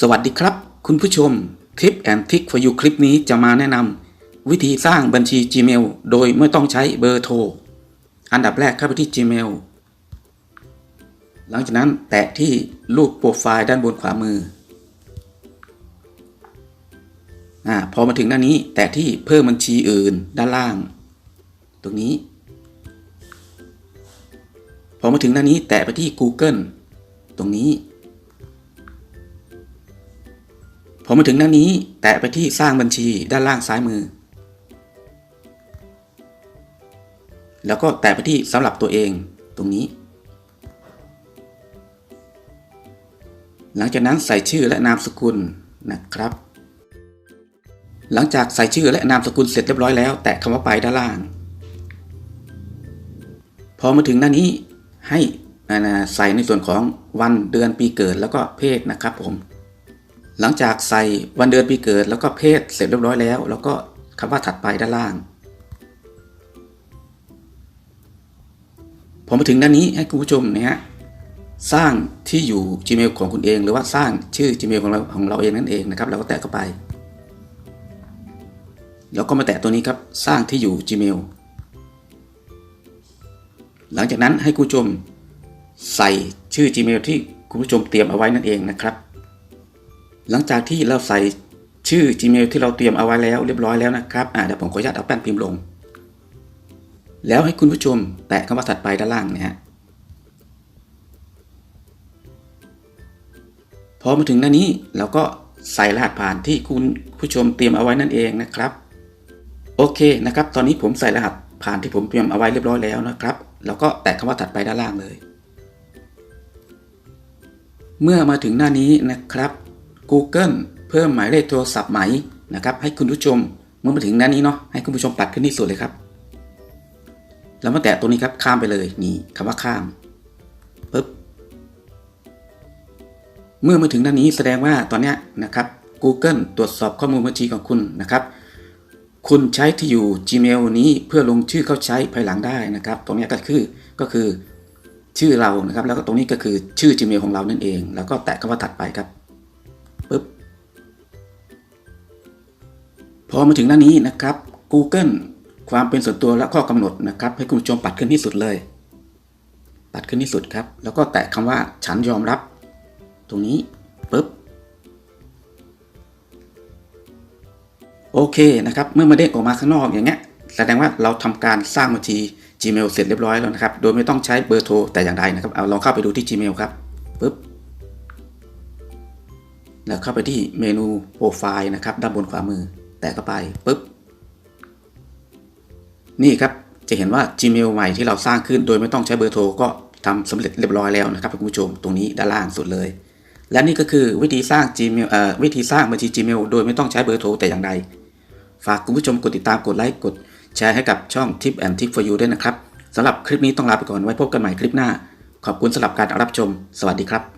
สวัสดีครับ คุณผู้ชมคลิปแอนทิก for you คลิปนี้จะมาแนะนำวิธีสร้างบัญชี Gmail โดยไม่ต้องใช้เบอร์โทร อันดับแรกเข้าไปที่ Gmail หลังจากนั้นแตะที่รูปโปรไฟล์ด้านบนขวามืออาพอมาถึงหน้านี้แตะที่เพิ่มบัญชีอื่นด้านล่าง ตรงนี้ พอมาถึงหน้านี้แตะไปที่ Google ตรงนี้ พอมาถึงหน้านี้แตะไปที่สร้างบัญชีด้านล่างซ้ายมือ แล้วก็แตะไปที่สำหรับตัวเองตรงนี้ หลังจากนั้นใส่ชื่อและนามสกุลนะครับ หลังจากใส่ชื่อและนามสกุลเสร็จเรียบร้อยแล้ว แตะคำว่าไปด้านล่าง พอมาถึงหน้านี้ให้ใส่ในส่วนของวันเดือนปีเกิดแล้วก็เพศนะครับผม หลังจากใส่วันเดือนปีเกิดแล้วก็เพศเสร็จเรียบร้อยแล้ว แล้วก็คำว่าถัดไปด้านล่างพอมาถึงด้านนี้ให้คุณผู้ชมนี่ยฮะสร้างที่อยู่ Gmail ของคุณเอง หรือว่าสร้างชื่อ Gmail ของเราของเราเองนั่นเองนะครับเราก็แตะเข้าไป แล้วก็มาแตะตัวนี้ครับสร้างที่อยู่ Gmail หลังจากนั้นให้คุณผู้ชมใส่ชื่อ Gmail ที่คุณผู้ชมเตรียมเอาไว้นั่นเองนะครับ หลังจากที่เราใส่ชื่อ Gmail ที่เราเตรียมเอาไว้แล้วเรียบร้อยแล้วนะครับอ่าเดี๋ยวผมขออนุญาตเอาแป้นพิมพ์ลง แล้วให้คุณผู้ชมแตะคำว่าถัดไปด้านล่างนะฮะพอมาถึงหน้านี้เราก็ใส่รหัสผ่านที่คุณผู้ชมเตรียมเอาไว้นั่นเองนะครับ โอเคนะครับ ตอนนี้ผมใส่รหัสผ่านที่ผมเตรียมเอาไว้เรียบร้อยแล้วนะครับ แล้วก็แตะคำว่าถัดไปด้านล่างเลย เมื่อมาถึงหน้านี้นะครับ Google เพิ่มหมายเลขโทรศัพท์ใหม่นะครับให้คุณผู้ชมเมื่อมาถึงหน้านี้เนาะให้คุณผู้ชมปัดขึ้นที่สุดเลยครับ แล้วมาแตะตรงนี้ครับข้ามไปเลยนี่คำว่าข้ามปึ๊บเมื่อมาถึงหน้านี้แสดงว่าตอนนี้นะครับ Google ตรวจสอบข้อมูลบัญชีของคุณนะครับ คุณใช้ที่อยู่ Gmail นี้เพื่อลงชื่อเข้าใช้ภายหลังได้นะครับ ตรงนี้ก็คือก็คือชื่อเรานะครับ แล้วก็ตรงนี้ก็คือชื่อ Gmail ของเรานั่นเอง แล้วก็แตะคำว่าถัดไปครับ ปึ๊บพอมาถึงหน้านี้นะครับ Google ความเป็นส่วนตัวและข้อกำหนดนะครับ ให้คุณผู้ชมปัดขึ้นที่สุดเลย ปัดขึ้นที่สุดครับ แล้วก็แตะคำว่าฉันยอมรับ ตรงนี้ปึ๊บโอเคนะครับ เมื่อมาเด้งออกมาข้างนอกอย่างเงี้ยแสดงว่าเราทำการสร้างบัญชี Gmail เสร็จเรียบร้อยแล้วนะครับ โดยไม่ต้องใช้เบอร์โทรแต่อย่างใดนะครับ เอาลองเข้าไปดูที่ Gmail ครับปึ๊บ แล้วเข้าไปที่เมนูโปรไฟล์นะครับด้านบนขวามือ แตะเข้าไปปึ๊บ นี่ครับจะเห็นว่า Gmail ใหม่ที่เราสร้างขึ้นโดยไม่ต้องใช้เบอร์โทรก็ทำสำเร็จเรียบร้อยแล้วนะครับคุณผู้ชมตรงนี้ด้านล่างสุดเลย และนี่ก็คือวิธีสร้าง Gmail เอ่อวิธีสร้างบัญชี Gmail โดยไม่ต้องใช้เบอร์โทรแต่อย่างใด ฝากคุณผู้ชมกดติดตามกดไลค์กดแชร์ให้กับช่อง Tip and Tip for you ด้วยนะครับสำหรับคลิปนี้ต้องลาไปก่อนไว้พบกันใหม่คลิปหน้า ขอบคุณสำหรับการรับชม สวัสดีครับ